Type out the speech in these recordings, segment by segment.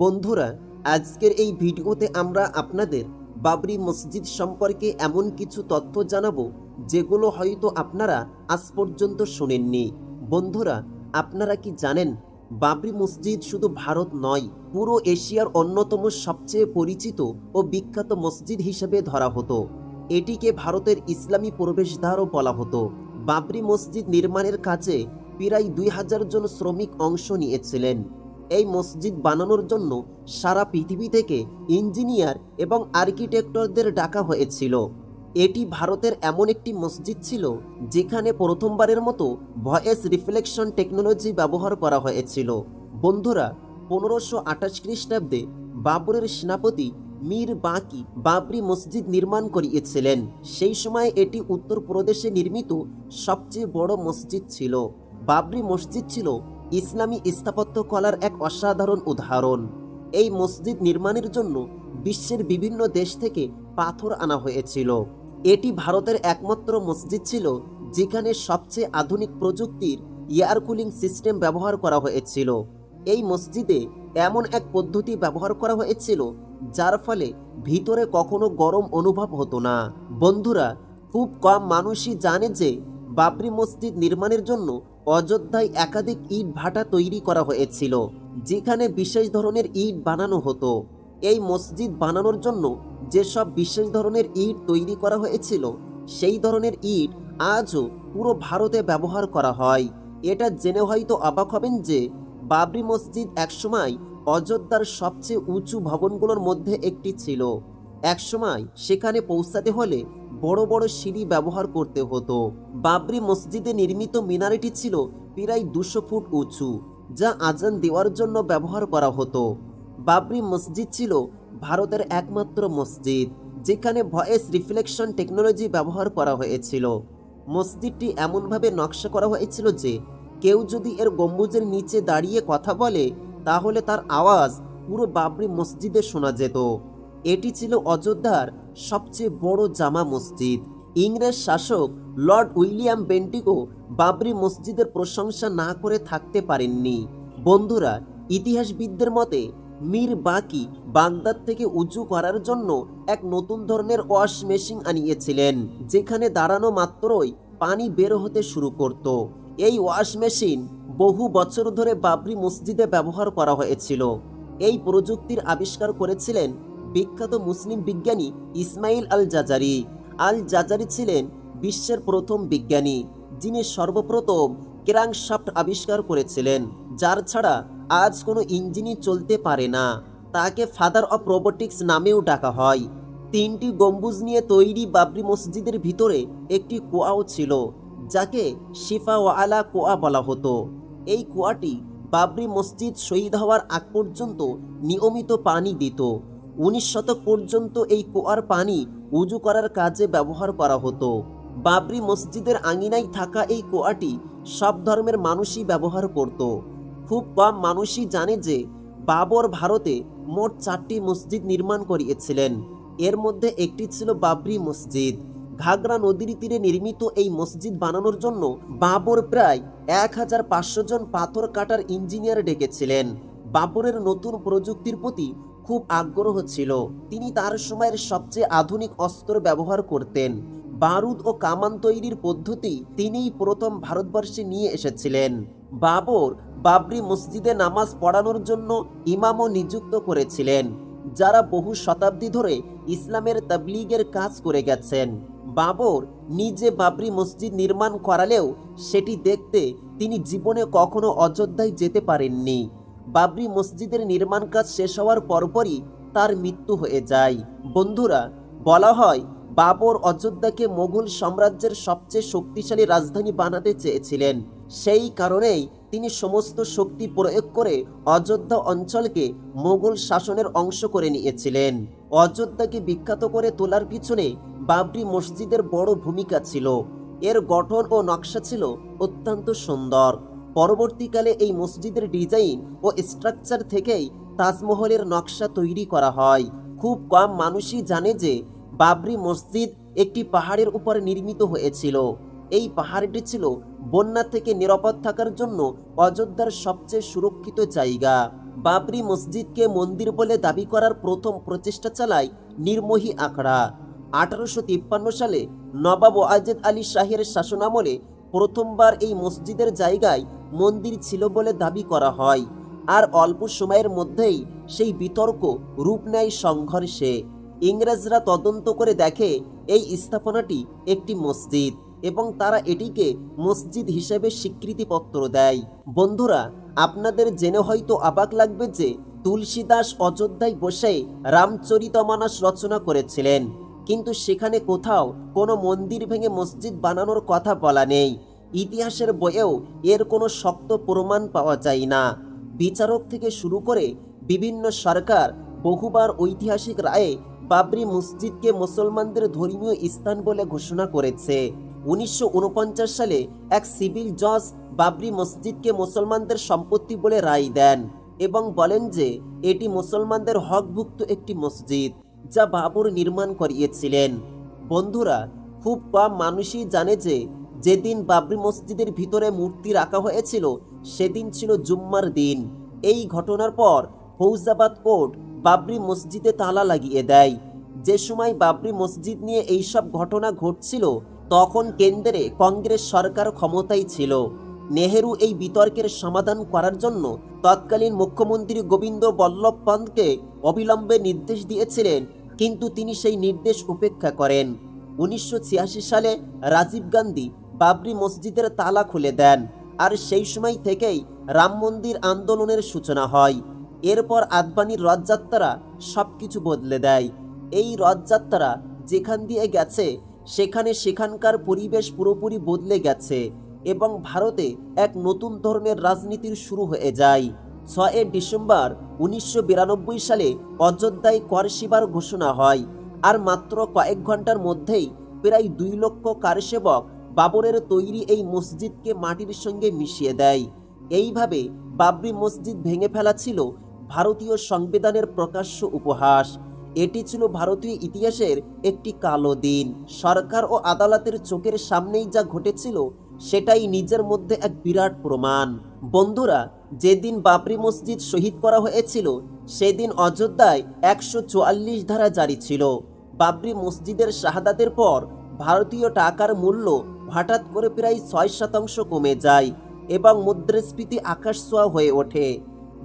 বন্ধুরা, আজকের এই ভিডিওতে আমরা আপনাদের বাবরি মসজিদ সম্পর্কে এমন কিছু তথ্য জানাব, যেগুলো হয়তো আপনারা আজ পর্যন্ত শোনেননি। বন্ধুরা, আপনারা কি জানেন, বাবরি মসজিদ শুধু ভারত নয়, পুরো এশিয়ার অন্যতম সবচেয়ে পরিচিত ও বিখ্যাত মসজিদ হিসেবে ধরা হতো। এটিকে ভারতের ইসলামী প্রবেশদ্বারও বলা হতো। বাবরি মসজিদ নির্মাণের কাজে প্রায় দুই হাজার জন শ্রমিক অংশ নিয়েছিলেন। এই মসজিদ বানানোর জন্য সারা পৃথিবী থেকে ইঞ্জিনিয়ার এবং আর্কিটেক্টরদের ডাকা হয়েছিল। এটি ভারতের এমন একটি মসজিদ ছিল যেখানে প্রথমবারের মতো ভয়েস রিফ্লেকশন টেকনোলজি ব্যবহার করা হয়েছিল। বন্ধুরা, পনেরোশো আঠাশ খ্রিস্টাব্দে বাবরের সেনাপতি মীর বাকি বাবরি মসজিদ নির্মাণ করিয়েছিলেন। সেই সময় এটি উত্তরপ্রদেশে নির্মিত সবচেয়ে বড় মসজিদ ছিল। বাবরি মসজিদ ছিল ইসলামী স্থাপত্য কলার এক অসাধারণ উদাহরণ। এই মসজিদ নির্মাণের জন্য বিশ্বের বিভিন্ন দেশ থেকে পাথর আনা হয়েছিল। এটি ভারতের একমাত্র মসজিদ ছিল, যেখানে সবচেয়ে আধুনিক প্রযুক্তির এয়ার কুলিং সিস্টেম ব্যবহার করা হয়েছিল। এই মসজিদে এমন এক পদ্ধতি ব্যবহার করা হয়েছিল, যার ফলে ভিতরে কখনো গরম অনুভব হতো না। বন্ধুরা, খুব কম মানুষই জানে যে বাবরি মসজিদ নির্মাণের জন্য অযোধ্যায় একাধিক ইট ভাটা তৈরি করা হয়েছিল, যেখানে বিশেষ ধরনের ইট বানানো হতো। এই মসজিদ বানানোর জন্য যেসব বিশেষ ধরনের ইট তৈরি করা হয়েছিল, সেই ধরনের ইট আজও পুরো ভারতে ব্যবহার করা হয়। এটা জেনে হয়তো অবাক হবেন যে, বাবরি মসজিদ একসময় অযোধ্যার সবচেয়ে উঁচু ভবনগুলোর মধ্যে একটি ছিল। একসময় সেখানে পৌঁছাতে হলে বড় বড় সিঁড়ি ব্যবহার করতে হতো। বাবরি মসজিদে নির্মিত মিনারিটি ছিল প্রায় দুশো ফুট উঁচু, যা আজান দেওয়ার জন্য ব্যবহার করা হতো। বাবরি মসজিদ ছিল ভারতের একমাত্র মসজিদ, যেখানে ভয়েস রিফ্লেকশন টেকনোলজি ব্যবহার করা হয়েছিল। মসজিদটি এমনভাবে নকশা করা হয়েছিল যে, কেউ যদি এর গম্বুজের নিচে দাঁড়িয়ে কথা বলে, তাহলে তার আওয়াজ পুরো বাবরি মসজিদে শোনা যেত। এটি ছিল অযোধ্যার সবচেয়ে বড় জামা মসজিদ। ইংরেজ শাসক লর্ড উইলিয়াম বেন্টিগো বাবরি মসজিদের প্রশংসা না করে থাকতে পারেননি। বন্ধুরা, ইতিহাসবিদদের মতে, মীর বাকি বাগদাদ থেকে উঁচু করার জন্য এক নতুন ধরনের ওয়াশ মেশিন আনিয়েছিলেন, যেখানে দাঁড়ানো মাত্রই পানি বের হতে শুরু করত। এই ওয়াশ মেশিন বহু বছর ধরে বাবরি মসজিদে ব্যবহার করা হয়েছিল। এই প্রযুক্তির আবিষ্কার করেছিলেন বিখ্যাত মুসলিম বিজ্ঞানী ইসমাইল আল জাজারি আল জাজারি ছিলেন বিশ্বের প্রথম বিজ্ঞানী, যিনি সর্বপ্রথম ক্রাংশাফট আবিষ্কার করেছিলেন, যার ছাড়া আজ কোনো ইঞ্জিনই চলতে পারে না। তাকে ফাদার অফ রোবোটিক্স নামেও ডাকা হয়। তিনটি গম্বুজ নিয়ে তৈরি বাবরি মসজিদের ভিতরে একটি কুয়াও ছিল, যাকে শিফা ওয়ালা কুয়া বলা হতো। এই কুয়াটি বাবরি মসজিদ শহীদ হওয়ার আগ পর্যন্ত নিয়মিত পানি দিত। উনিশ শতক পর্যন্ত এই কুয়ার পানি উজু করার কাজে ব্যবহার করা হতো। বাবরি মসজিদের আঙিনায় থাকা এই কুয়াটি সব ধর্মের মানুষই ব্যবহার করত। খুব কম মানুষই জানে যে বাবর ভারতে মোট চারটি মসজিদ নির্মাণ করিয়েছিলেন। এর মধ্যে একটি ছিল বাবরি মসজিদ। ঘাগরা নদীর তীরে নির্মিত এই মসজিদ বানানোর জন্য বাবর প্রায় এক হাজার পাঁচশো জন পাথর কাটার ইঞ্জিনিয়ার ডেকেছিলেন। বাবরের নতুন প্রযুক্তির প্রতি খুব আগ্রহ ছিল। তিনি তার সময়ের সবচেয়ে আধুনিক অস্ত্র ব্যবহার করতেন। বারুদ ও কামান তৈরির পদ্ধতি তিনিই প্রথম ভারতবর্ষে নিয়ে এসেছিলেন। বাবর বাবরি মসজিদে নামাজ পড়ানোর জন্য ইমামও নিযুক্ত করেছিলেন, যারা বহু শতাব্দী ধরে ইসলামের তাবলিগের কাজ করে গেছেন। বাবর নিজে বাবরি মসজিদ নির্মাণ করালেও সেটি দেখতে তিনি জীবনে কখনো অযোধ্যায় যেতে পারেননি। বাবরি মসজিদের নির্মাণ কাজ শেষ হওয়ার পরপরই তার মৃত্যু হয়ে যায়। বন্ধুরা, বলা হয় বাবর অযোধ্যাকে মোগল সাম্রাজ্যের সবচেয়ে শক্তিশালী রাজধানী বানাতে চেয়েছিলেন। সেই কারণেই তিনি সমস্ত শক্তি প্রয়োগ করে অযোধ্যা অঞ্চলকে মোগল শাসনের অংশ করে নিয়েছিলেন। অযোধ্যাকে বিখ্যাত করে তোলার পিছনে বাবরি মসজিদের বড় ভূমিকা ছিল। এর গঠন ও নকশা ছিল অত্যন্ত সুন্দর। পরবর্তীকালে এই মসজিদের ডিজাইন ও স্ট্রাকচার থেকেই তাজমহলের নকশা তৈরি করা হয়। খুব কম মানুষই জানে যে বাবরি মসজিদ একটি পাহাড়ের উপর নির্মিত হয়েছিল। এই পাহাড়টি ছিল বন্যা থেকে নিরাপদ থাকার জন্য অযোধ্যার সবচেয়ে সুরক্ষিত জায়গা। বাবরি মসজিদকে মন্দির বলে দাবি করার প্রথম প্রচেষ্টা চালায় নির্মোহী আখড়া। আঠারোশো তিপ্পান্ন সালে নবাব ওয়াজেদ আলী শাহের শাসনামলে প্রথমবার এই মসজিদের জায়গায় মন্দির ছিল বলে দাবি করা হয়। আর অল্প সময়ের মধ্যেই সেই বিতর্ক রূপ নেয় সংঘর্ষে। ইংরেজরা তদন্ত করে দেখে, এই স্থাপনাটি একটি মসজিদ এবং তারা এটিকে মসজিদ হিসেবে স্বীকৃতিপত্র দেয়। বন্ধুরা, আপনাদের জেনে হয়তো অবাক লাগবে যে তুলসীদাস অযোধ্যায় বসে রামচরিতমানস রচনা করেছিলেন। কিন্তু সেখানে কোথাও কোনো মন্দির ভেঙে মসজিদ বানানোর কথা বলা নেই। ইতিহাসের বইয়েও এর কোনো শক্ত প্রমাণ পাওয়া যায় না। বিচারক থেকে শুরু করে বিভিন্ন সরকার বহুবার ঐতিহাসিক রায়ে বাবরি মসজিদকে মুসলমানদের ধর্মীয় স্থান বলে ঘোষণা করেছে। উনিশশো উনপঞ্চাশ সালে এক সিভিল জজ বাবরি মসজিদকে মুসলমানদের সম্পত্তি বলে রায় দেন এবং বলেন যে এটি মুসলমানদের হকভুক্ত একটি মসজিদ যা বাবর নির্মাণ করিয়েছিলেন। বন্ধুরা, খুব কম মানুষই জানে যে যেদিন বাবরি মসজিদের ভিতরে মূর্তি রাখা হয়েছিল, সেদিন ছিল জুম্মার দিন। এই ঘটনার পর ফৌজাবাদ কোর্ট বাবরি মসজিদে তালা লাগিয়ে দেয়। যে সময় বাবরি মসজিদ নিয়ে এইসব ঘটনা ঘটছিল, তখন কেন্দ্রে কংগ্রেস সরকার ক্ষমতায় ছিল। নেহেরু এই বিতর্কের সমাধান করার জন্য তৎকালীন মুখ্যমন্ত্রী গোবিন্দ বল্লভ পন্তকে অবিলম্বে নির্দেশ দিয়েছিলেন, কিন্তু তিনি সেই নির্দেশ উপেক্ষা করেন। উনিশশো ছিয়াশি সালে রাজীব গান্ধী বাবরি মসজিদের তালা খুলে দেন, আর সেই সময় থেকেই রাম মন্দির আন্দোলনের সূচনা হয়। এরপর আদবানির রথযাত্রা সব কিছু বদলে দেয়। এই রথযাত্রা যেখান দিয়ে গেছে, সেখানে সেখানকার পরিবেশ পুরোপুরি বদলে গেছে এবং ভারতে এক নতুন ধর্মের রাজনীতির শুরু হয়ে যায়। ছয় ডিসেম্বর উনিশশো বিরানব্বই সালে অযোধ্যায় করশিবার ঘোষণা হয়, আর মাত্র কয়েক ঘণ্টার মধ্যেই প্রায় দুই লক্ষ কারসেবক বাবরের তৈরি এই মসজিদকে মাটির সঙ্গে মিশিয়ে দেয়। এইভাবে বাবরি মসজিদ ভেঙে ফেলা ছিল ভারতীয় সংবিধানের প্রকাশ্য উপহাস। এটি ছিল ভারতীয় ইতিহাসের একটি কালো দিন। সরকার ও আদালতের চোখের সামনেই যা ঘটেছিল, সেটাই নিজের মধ্যে এক বিরাট প্রমাণ। বন্ধুরা, যেদিন বাবরি মসজিদ শহীদ করা হয়েছিল, সেদিন অযোধ্যায় একশো চুয়াল্লিশ ধারা জারি ছিল। বাবরি মসজিদের শাহাদাতের পর ভারতীয় টাকার মূল্য হঠাৎ করে প্রায় ছয় শতাংশ কমে যায় এবং মুদ্রাস্ফীতি আকাশ ছোঁয়া হয়ে ওঠে।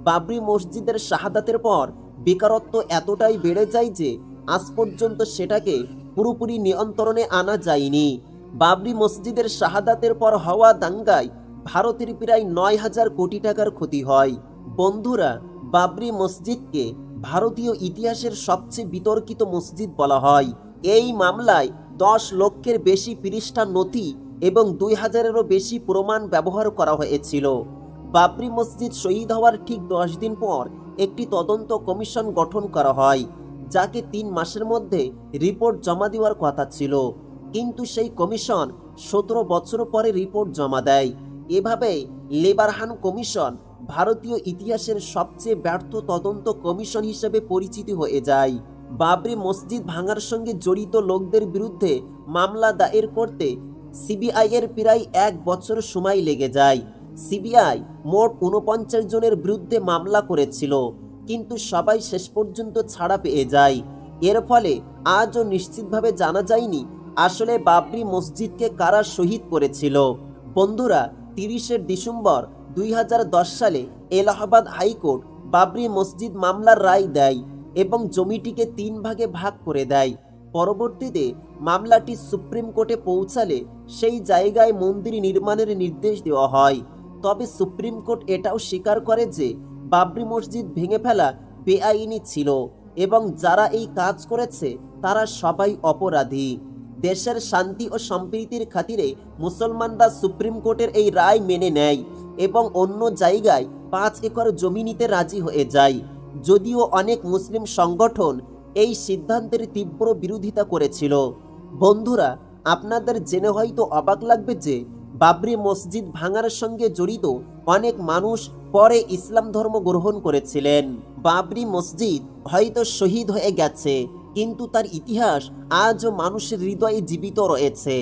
বাবরি মসজিদের শাহাদাতের পর বেকারত্ব এতটাই বেড়ে যায় যে আজ পর্যন্ত সেটাকে পুরোপুরি নিয়ন্ত্রণে আনা যায়নি। বাবরি মসজিদের শাহাদাতের পর হওয়া দাঙ্গায় ভারতের প্রায় নয় হাজার কোটি টাকার ক্ষতি হয়। বন্ধুরা, বাবরি মসজিদকে ভারতীয় ইতিহাসের সবচেয়ে বিতর্কিত মসজিদ বলা হয়। এই মামলায় দশ লক্ষের বেশি পৃষ্ঠা নথি এবং দুই হাজারেরও বেশি প্রমাণ ব্যবহার করা হয়েছিল। বাবরি মসজিদ শহীদ হওয়ার ঠিক দশ দিন পর একটি তদন্ত কমিশন গঠন করা হয়, যাকে তিন মাসের মধ্যে রিপোর্ট জমা দেওয়ার কথা ছিল। কিন্তু সেই কমিশন সতেরো বছর পরে রিপোর্ট জমা দেয়। এভাবে লেবারহান কমিশন ভারতীয় ইতিহাসের সবচেয়ে ব্যর্থ তদন্ত কমিশন হিসেবে পরিচিতি হয়ে যায়। বাবরি মসজিদ ভাঙার সঙ্গে জড়িত লোকদের বিরুদ্ধে মামলা দায়ের করতে সিবিআই এর প্রায় এক বছর সময় লেগে যায়। সিবিআই মোট উনপঞ্চাশ জনের বিরুদ্ধে মামলা করেছিল, কিন্তু সবাই শেষ পর্যন্ত ছাড়া পেয়ে যায়। এর ফলে আজও নিশ্চিতভাবে জানা যায়নি আসলে বাবরি মসজিদকে কারা শহীদ করেছিল। বন্ধুরা, তিরিশে ডিসেম্বর দুই হাজার দশ সালে এলাহাবাদ হাইকোর্ট বাবরি মসজিদ মামলার রায় দেয়। এবং জমিটিকে তিন ভাগে ভাগ করে দেয়। পরবর্তীতে মামলাটি সুপ্রিম কোর্টে পৌঁছালে সেই জায়গায় মন্দির নির্মাণের নির্দেশ দেওয়া হয়। তবে সুপ্রিম কোর্ট এটাও স্বীকার করে যে বাবরি মসজিদ ভেঙে ফেলা বেআইনি ছিল এবং যারা এই কাজ করেছে তারা সবাই অপরাধী। দেশের শান্তি ও সম্প্রীতির খাতিরে মুসলমানরা সুপ্রিম কোর্টের এই রায় মেনে নেয় এবং অন্য জায়গায় পাঁচ একর জমি নিতে রাজি হয়ে যায়। যদিও অনেক মুসলিম সংগঠন এই সিদ্ধান্তের তীব্র বিরোধিতা করেছিল। বন্ধুরা, আপনাদের জেনে হয়তো অবাক লাগবে যে বাবরি মসজিদ ভাঙার সঙ্গে জড়িত অনেক মানুষ পরে ইসলাম ধর্ম গ্রহণ করেছিলেন। বাবরি মসজিদ হয়তো শহীদ হয়ে গেছে, কিন্তু তার ইতিহাস আজও মানুষের হৃদয়ে জীবিত রয়েছে।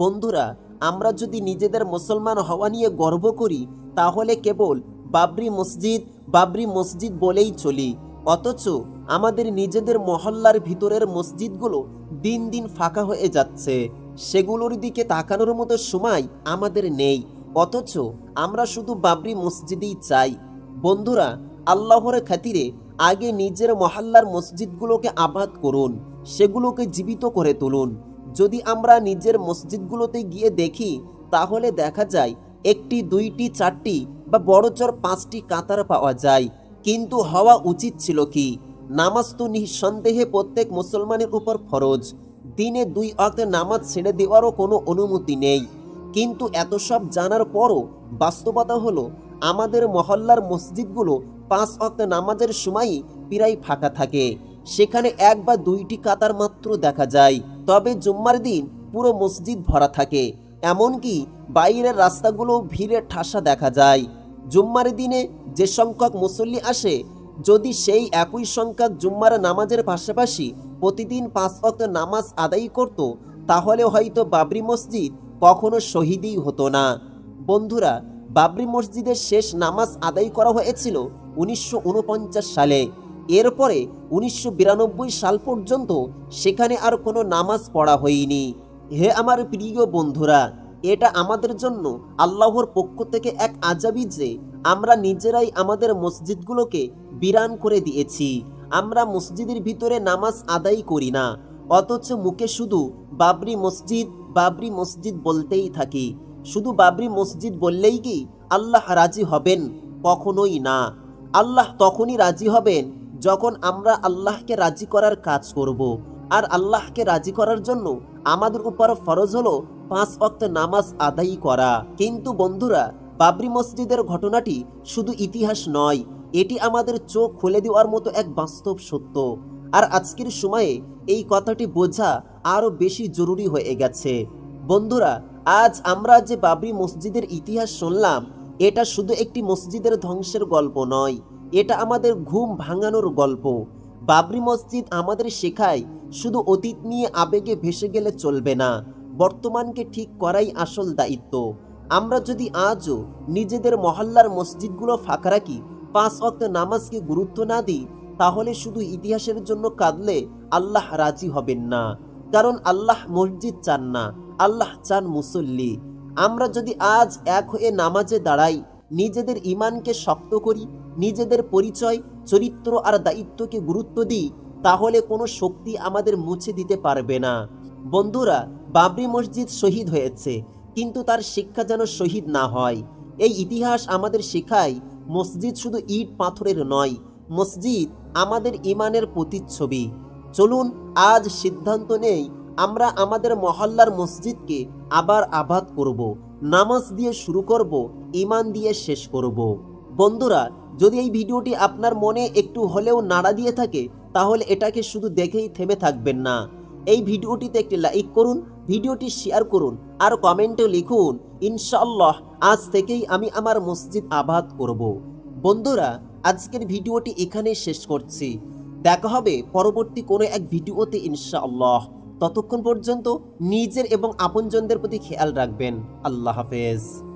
বন্ধুরা, আমরা যদি নিজেদের মুসলমান হওয়া নিয়ে গর্ব করি, তাহলে কেবল বাবরি মসজিদ বাবরি মসজিদ বলেই চলি। অথচ আমাদের নিজেদের মহল্লার ভিতরের মসজিদগুলো দিন দিন ফাঁকা হয়ে যাচ্ছে। সেগুলোর দিকে তাকানোর মতো সময় আমাদের নেই। অথচ আমরা শুধু বাবরি মসজিদেই চাই। বন্ধুরা, আল্লাহর খাতিরে আগে নিজের মহল্লার মসজিদগুলোকে আবাদ করুন। সেগুলোকে জীবিত করে তুলুন। যদি আমরা নিজের মসজিদগুলোতে গিয়ে দেখি, তাহলে দেখা যায় একটি, দুইটি, চারটি বা বড়জোর পাঁচটি কাতার পাওয়া যায়। কিন্তু হওয়া উচিত ছিল কি? নামাজ তো নিঃসন্দেহে প্রত্যেক মুসলমানের উপর ফরজ। দিনে দুই অক্ত নামাজ ছেড়ে দেওয়ারও কোনো অনুমতি নেই। কিন্তু এত সব জানার পরও বাস্তবতা হলো, আমাদের মহল্লার মসজিদগুলো পাঁচ অক্ত নামাজের সময়ই প্রায় ফাঁকা থাকে। সেখানে এক বা দুইটি কাতার মাত্র দেখা যায়। তবে জুম্মার দিন পুরো মসজিদ ভরা থাকে। এমনকি বাইরের রাস্তাগুলো ভিড়ে ঠাসা দেখা যায়। জুম্মার দিনে যে সংখ্যক মুসল্লি আসে, যদি সেই একই সংখ্যক জুম্মার নামাজের পাশাপাশি প্রতিদিন পাঁচ ওয়াক্ত নামাজ আদায় করত, তাহলে হয়তো বাবরি মসজিদ কখনো শহীদই হতো না। বন্ধুরা, বাবরি মসজিদের শেষ নামাজ আদায় করা হয়েছিল উনিশশো ঊনপঞ্চাশ সালে। এরপরে উনিশশো বিরানব্বই সাল পর্যন্ত সেখানে আর কোনো নামাজ পড়া হয়নি। হে আমার প্রিয় বন্ধুরা এটা আমাদের জন্য আল্লাহর পক্ষ থেকে এক আজাবি যে আমরা নিজেরাই আমাদের মসজিদগুলোকে বিরান করে দিয়েছি। আমরা মসজিদের ভিতরে নামাজ আদায় করি না, অথচ মুখে শুধু বাবরি মসজিদ বাবরি মসজিদ বলতেই থাকি। শুধু বাবরি মসজিদ বললেই কি আল্লাহ রাজি হবেন? কখনোই না। আল্লাহ তখনই রাজি হবেন যখন আমরা আল্লাহকে রাজি করার কাজ করব। আর আল্লাহকে রাজি করার জন্য আমাদের উপর ফরজ হলো পাঁচ অক্ত নামাজ আদায় করা। কিন্তু বন্ধুরা, বাবরি মসজিদের ঘটনাটি শুধু ইতিহাস নয়, এটি আমাদের চোখ খুলে দেওয়ার মতো এক বাস্তব সত্য। আর আজকের সময়ে এই কথাটি বোঝা আরও বেশি জরুরি হয়ে গেছে। বন্ধুরা, আজ আমরা যে বাবরি মসজিদের ইতিহাস শুনলাম, এটা শুধু একটি মসজিদের ধ্বংসের গল্প নয়, এটা আমাদের ঘুম ভাঙানোর গল্প। বাবরি মসজিদ আমাদের শেখায়, শুধু অতীত নিয়ে আবেগে ভেসে গেলে চলবে না, বর্তমানকে ঠিক করাই আসল দায়িত্ব। আমরা যদি আজও নিজেদের মহল্লার মসজিদগুলো ফাঁকা রাখি, পাঁচ অক্ত নামাজকে গুরুত্ব না দিই, তাহলে শুধু ইতিহাসের জন্য কাঁদলে আল্লাহ রাজি হবেন না। কারণ আল্লাহ মসজিদ চান না, আল্লাহ চান মুসল্লি। আমরা যদি আজ এক হয়ে নামাজে দাঁড়াই, নিজেদের ইমানকে শক্ত করি নিজেদের পরিচয়, চরিত্র আর দায়িত্বকে গুরুত্ব দিই, তাহলে কোনো শক্তি আমাদের মুছে দিতে পারবে না। বন্ধুরা, বাবরি মসজিদ শহীদ হয়েছে, কিন্তু তার শিক্ষা যেন শহীদ না হয়। এই ইতিহাস আমাদের শেখায়, মসজিদ শুধু ইট পাথরের নয়, মসজিদ আমাদের ইমানের প্রতিচ্ছবি। চলুন, আজ সিদ্ধান্ত নেই, আমরা আমাদের মহল্লার মসজিদকে আবার আবাদ করব, নামাজ দিয়ে শুরু করব ইমান দিয়ে শেষ করব। বন্ধুরা যদি এই ভিডিওটি আপনার মনে একটু হলেও নাড়া দিয়ে থাকে, তাহলে এটাকে শুধু দেখেই থেমে থাকবেন না। এই ভিডিওটিতে একটি লাইক করুন, ভিডিওটি শেয়ার করুন, আর কমেন্টে লিখুন, ইনশাআল্লাহ, আজ থেকেই আমি আমার মসজিদ আবাদ করব। বন্ধুরা, আজকের ভিডিওটি এখানে শেষ করছি। দেখা হবে পরবর্তী কোনো এক ভিডিওতে, ইনশাআল্লাহ। ততক্ষণ পর্যন্ত নিজের এবং আপনজনদের প্রতি খেয়াল রাখবেন। আল্লাহ হাফেজ।